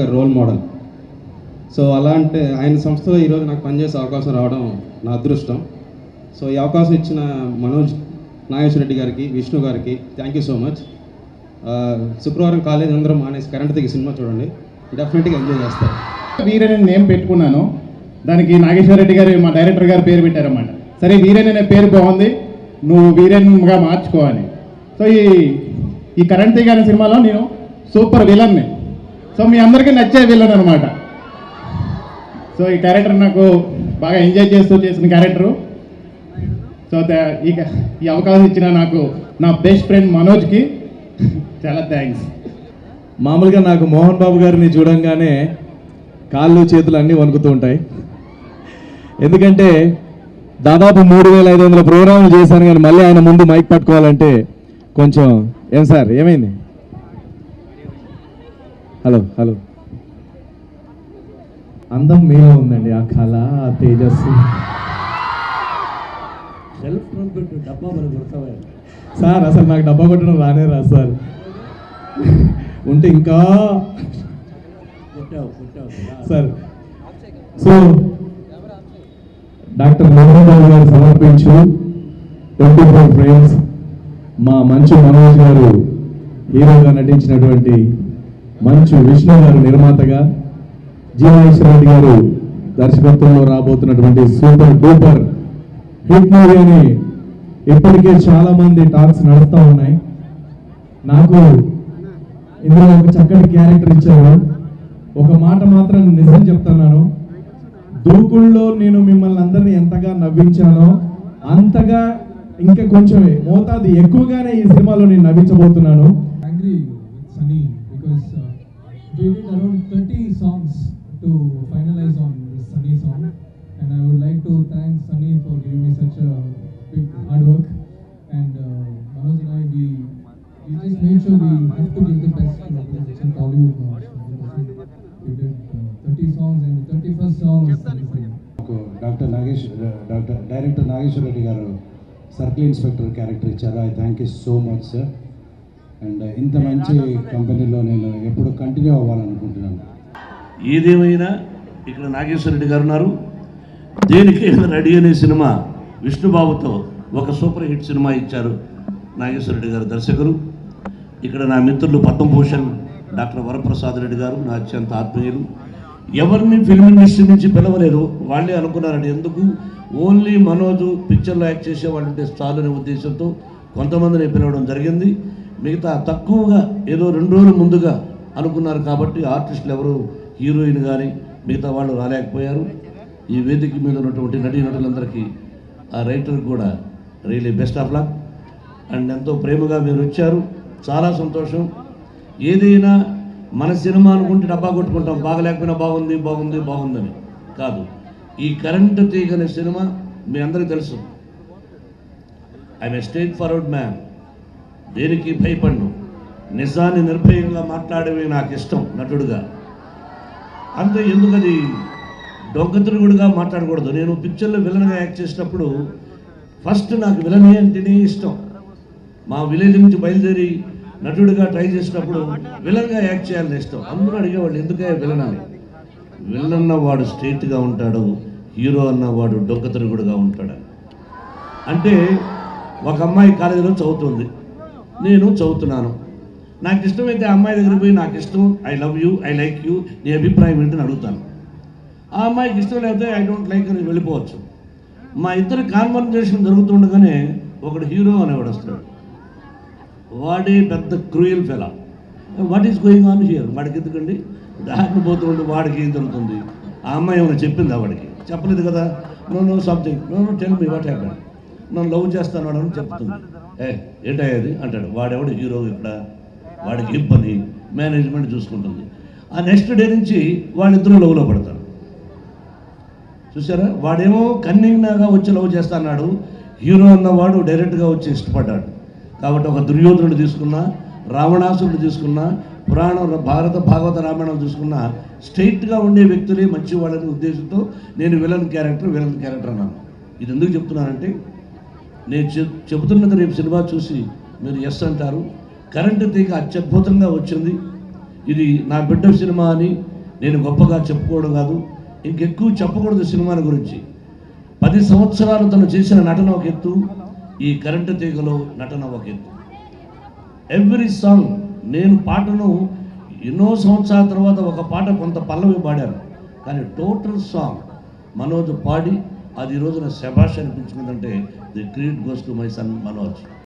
గారు role model. So అలాంటి ఆయన సంస్థలో ఈరోజు నాకు పనిచేసే అవకాశం రావడం నా అదృష్టం. సో ఈ అవకాశం ఇచ్చిన మనోజ్ నాగేశ్వర రెడ్డి గారికి విష్ణు గారికి థ్యాంక్ యూ సో మచ్ శుక్రవారం కాలేజ్ అందరం మానేసి కరెంట్ దిగి సినిమా చూడండి. డెఫినెట్గా ఎంజాయ్ చేస్తారు వీరని నేమ్ పెట్టుకున్నాను. దానికి నాగేశ్వర రెడ్డి గారు మా డైరెక్టర్ గారు పేరు పెట్టారన్నమాట. సరే వీరేన్ అనే పేరు బాగుంది. నువ్వు వీరేన్గా మార్చుకోవాలి. సో ఈ ఈ కరెంట్ తీగ సినిమాలో నేను సూపర్ విలన్ని. సో మీ అందరికీ నచ్చే విలన్ అనమాట సో ఈ క్యారెక్టర్ నాకు బాగా ఎంజాయ్ చేస్తూ చేసిన క్యారెక్టరు సో ఇక ఈ ఈ అవకాశం ఇచ్చిన నాకు నా బెస్ట్ ఫ్రెండ్ మనోజ్కి చాలా థ్యాంక్స్ మామూలుగా నాకు మోహన్ బాబు గారిని చూడంగానే కాళ్ళు చేతులు అన్నీ వణుకుతూ ఉంటాయి. ఎందుకంటే దాదాపు మూడు వేల ఐదు వందల ప్రోగ్రాములు చేశాను కానీ మళ్ళీ ఆయన ముందు మైక్ పట్టుకోవాలంటే కొంచెం ఏం సార్ ఏమైంది? Hello hello. అందం మీలో ఉందండి ఆ కళ ఆ తేజస్సు. సెల్ఫ్ ట్రంపెట్ డబ్బా కొడతావా? సార్ అసలు నాకు డబ్బా కొట్టడం రానే రా సార్. ఉంటే ఇంకా sir so doctor Mohan Babu garu సమర్పించు. Twenty four frames. మా మంచు మనోజ్ గారు హీరోగా నటించినటువంటి మంచు విష్ణు గారు నిర్మాతగా జీవేశ్వర రెడ్డి గారు దర్శకత్వంలో రాబోతున్నటువంటి సూపర్ డూపర్ హిట్ మూవీ అని ఇప్పటికే చాలా మంది టాక్స్ నడుస్తూ ఉన్నాయి. నాకు ఇందులో ఒక చక్కటి క్యారెక్టర్ ఇచ్చారు. ఒక మాట మాత్రం నిజం చెప్తున్నాను. దూకుల్లో నేను మిమ్మల్ని అందరినీ ఎంతగా నవ్వించానో అంతగా ఇంకా కొంచెం మోతాదు ఎక్కువగానే ఈ సినిమాలో నేను నవ్వించబోతున్నాను. Because we did around 30 songs to finalize on this Sunny song, and I would like to thank Sunny for giving me such a big hard work. And uh, Manoj and I, we we just made sure we have to give the best to in Tollywood we did uh, 30 songs, and the 31st song was doctor Nagesh doctor director Nageswara Reddy garu circle inspector character ఇచ్చారు I thank you so much sir and ఇంత మంచి కంపెనీలో నేను ఎప్పుడు continue అవ్వాలనుకుంటున్నాను. ఏదేమైనా ఇక్కడ నాగేశ్వర రెడ్డి గారు ఉన్నారు. దేనికైనా రెడీ అనే సినిమా విష్ణుబాబుతో ఒక సూపర్ హిట్ సినిమా ఇచ్చారు నాగేశ్వర రెడ్డి గారు దర్శకులు. ఇక్కడ నా మిత్రులు పద్మభూషణ్ డాక్టర్ వరప్రసాద్ రెడ్డి గారు నా అత్యంత ఆత్మీయులు. ఎవరిని ఫిల్మ్ ఇండస్ట్రీ నుంచి పిలవలేదు వాళ్ళే అనుకున్నారండి ఎందుకు? ఓన్లీ మనోజు పిక్చర్లో యాక్ట్ చేసే వాళ్ళు ఉంటే చాలు అనే ఉద్దేశంతో కొంతమందిని పిలవడం జరిగింది. మిగతా తక్కువగా ఏదో రెండు రోజులు ముందుగా అనుకున్నారు కాబట్టి ఆర్టిస్టులు ఎవరు హీరోయిన్ కానీ మిగతా వాళ్ళు రాలేకపోయారు. ఈ వేదిక మీద ఉన్నటువంటి నటీనటులందరికీ ఆ రైటర్ కూడా really best of luck. And ఎంతో ప్రేమగా మీరు వచ్చారు. చాలా సంతోషం. ఏదైనా మన సినిమా అనుకుంటే డబ్బా కొట్టుకుంటాం. బాగలేకపోయినా బాగుంది బాగుంది బాగుందని. కాదు. ఈ కరెంట్ తీగ సినిమా మీ అందరికీ తెలుసు. I'm a straightforward man. దేనికి భయపడ్ను? నిజాన్ని నిర్భయంగా మాట్లాడేవి నాకు ఇష్టం నటుడుగా. అంతే ఎందుకది? అది మాట్లాడకూడదు. నేను పిక్చర్లో విలన్గా యాక్ట్ చేసినప్పుడు ఫస్ట్ నాకు విలన్ అంటేనే ఇష్టం. మా విలేజ్ నుంచి బయలుదేరి నటుడిగా ట్రై చేసినప్పుడు విలన్గా యాక్ట్ చేయాలని ఇష్టం. అందరూ అడిగేవాళ్ళు ఎందుకే విలన్ అని. విలన్ అన్నవాడు స్ట్రైట్గా ఉంటాడు హీరో అన్నవాడు డొంకతిరుగుడుగా ఉంటాడు. అంటే ఒక అమ్మాయి కాలేజీలో చదువుతుంది. నేను చదువుతున్నాను. నాకు ఇష్టమైతే అమ్మాయి దగ్గర పోయి నాకు ఇష్టం I love you I like you నీ అభిప్రాయం ఏంటని అడుగుతాను. ఆ అమ్మాయికి ఇష్టం లేకపోతే ఐ డోంట్ లైక్ అని వెళ్ళిపోవచ్చు. మా ఇద్దరు కాన్వర్జేషన్ జరుగుతుండగానే ఒకడు హీరో అనేవాడు వస్తాడు. వాడే పెద్ద cruel fellow. What is going on here వాడికి ఎందుకండి దారిని పోతుంటే వాడికి ఏం జరుగుతుంది? ఆ అమ్మాయి ఏమైనా చెప్పింది వాడికి? చెప్పలేదు కదా. No no something no no tell me what happen నన్ను లవ్ చేస్తాను అని చెప్తుంది. ఏ ఏంటయ్యేది అంటాడు. వాడెవడు? హీరో ఇక్కడ వాడికి ఇబ్బంది మేనేజ్మెంట్ చూసుకుంటుంది. ఆ నెక్స్ట్ డే నుంచి వాళ్ళిద్దరూ లవ్లో పడతారు. చూసారా వాడేమో కన్నింగ్గా వచ్చి లవ్ చేస్తాన్నాడు. హీరో అన్నవాడు డైరెక్ట్గా వచ్చి ఇష్టపడ్డాడు. కాబట్టి ఒక దుర్యోధనుడు తీసుకున్నా రావణాసురుడు తీసుకున్నా పురాణం భారత భాగవత రామాయణం చూసుకున్నా స్ట్రైట్గా ఉండే వ్యక్తులే మంచి వాళ్ళని ఉద్దేశంతో నేను విలన్ క్యారెక్టర్ విలన్ క్యారెక్టర్ అన్నాను. ఇది ఎందుకు చెప్తున్నానంటే నేను చెప్ చెబుతున్నది రేపు సినిమా చూసి మీరు ఎస్ అంటారు. కరెంటు తీగ అత్యద్భుతంగా వచ్చింది. ఇది నా బిడ్డ సినిమా అని నేను గొప్పగా చెప్పుకోవడం కాదు. ఇంకెక్కువ చెప్పకూడదు సినిమాల గురించి. పది సంవత్సరాలు తను చేసిన నటన ఒక ఎత్తు ఈ కరెంటు తీగలో నటన ఒక ఎత్తు. ఎవ్రీ సాంగ్ నేను పాటను ఎన్నో సంవత్సరాల తర్వాత ఒక పాట కొంత పల్లవి పాడాను. కానీ టోటల్ సాంగ్ మనోజ్ పాడి అది ఈ రోజున శభాష్ అనిపించుకుందంటే the credit goes to my son Manoj.